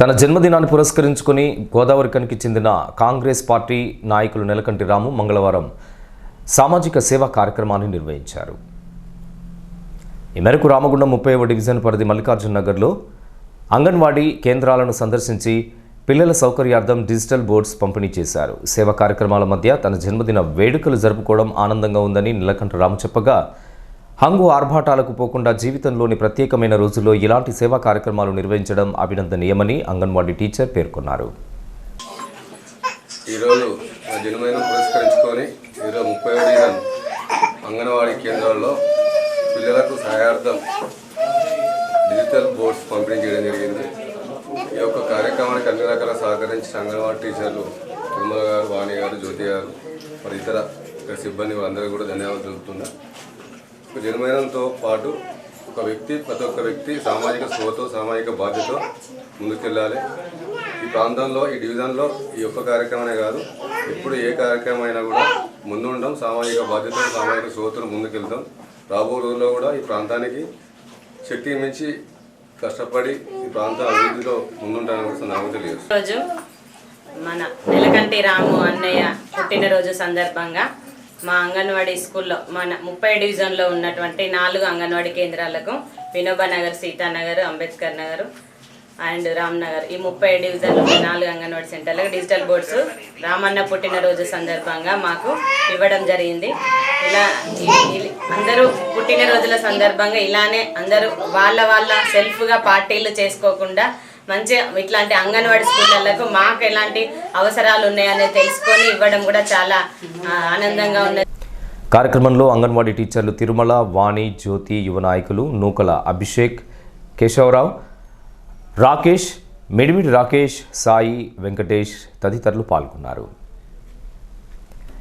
తన జన్మదినాన్ని పురస్కరించుకుని గోదావరికనికి చెందిన కాంగ్రెస్ పార్టీ నాయకులు నెలకంటి రాము మంగళవారం సామాజిక సేవా కార్యక్రమాన్ని నిర్వహించారు. ఈ మేరకు రామగుండం ముప్పై డివిజన్ పరిధి మల్లికార్జున నగర్లో అంగన్వాడీ కేంద్రాలను సందర్శించి పిల్లల సౌకర్యార్థం డిజిటల్ బోర్డ్స్ పంపిణీ చేశారు. సేవా కార్యక్రమాల మధ్య తన జన్మదిన వేడుకలు జరుపుకోవడం ఆనందంగా ఉందని నీలకంఠ రాము చెప్పగా హంగు ఆర్భాటాలకు పోకుండా జీవితంలోని ప్రత్యేకమైన రోజుల్లో ఇలాంటి సేవా కార్యక్రమాలు నిర్వహించడం అభినందనీయమని అంగన్వాడీ టీచర్ పేర్కొన్నారు. ఈరోజు నా జన్మదినం పురస్కరించుకొని ఈరోజు ముప్పై డివిజన్ అంగన్వాడీ కేంద్రాల్లో పిల్లలకు సహాయార్థం డిజిటల్ బోర్డ్స్ పంపిణీ చేయడం జరిగింది. ఈ యొక్క కార్యక్రమానికి అన్ని రకాల సహకరించిన అంగన్వాడీ టీచర్లు తిరుమల గారు వాణి గారు జ్యోతి గారు మరి ఇతర సిబ్బంది అందరూ కూడా ధన్యవాదాలు తెలుపుతున్నా. ఒక పాటు ఒక వ్యక్తి ప్రతి ఒక్క వ్యక్తి సామాజిక స్పృహతో సామాజిక బాధ్యతతో ముందుకెళ్ళాలి. ఈ ప్రాంతంలో ఈ డివిజన్లో ఈ ఒక్క కార్యక్రమమే కాదు ఎప్పుడు ఏ కార్యక్రమం అయినా కూడా ముందుండడం సామాజిక బాధ్యత సామాజిక స్రోతులు ముందుకెళ్తాం. రాబో రోజుల్లో కూడా ఈ ప్రాంతానికి శక్తి మించి కష్టపడి ఈ ప్రాంత అభివృద్ధిలో ముందుంటానని నాకు తెలియదు రోజు మన నెలకంటి రాము అన్నయ్య పుట్టినరోజు సందర్భంగా మా అంగన్వాడీ స్కూల్లో మన ముప్పై డివిజన్లో ఉన్నటువంటి నాలుగు అంగన్వాడీ కేంద్రాలకు వినోబానగర్ సీతానగర్ అంబేద్కర్ నగర్ అండ్ రామ్నగర్ ఈ ముప్పై డివిజన్లు నాలుగు అంగన్వాడీ సెంటర్లకు డిజిటల్ బోర్డ్స్ రామన్న పుట్టినరోజు సందర్భంగా మాకు ఇవ్వడం జరిగింది. ఇలా అందరూ పుట్టినరోజుల సందర్భంగా ఇలానే అందరూ వాళ్ళ వాళ్ళ సెల్ఫ్గా పార్టీలు చేసుకోకుండా మంచిగా ఇట్లాంటి అంగన్వాడీ స్కూళ్ళకు మాకు ఎలాంటి అవసరాలు ఉన్నాయనేది తెలుసుకొని ఇవ్వడం కూడా చాలా ఆనందంగా ఉన్నది. కార్యక్రమంలో అంగన్వాడీ టీచర్లు తిరుమల వాణి జ్యోతి యువ నాయకులు నూకల అభిషేక్ కేశవరావు రాకేష్ మిడిమిడి రాకేష్ సాయి వెంకటేష్ తదితరులు పాల్గొన్నారు.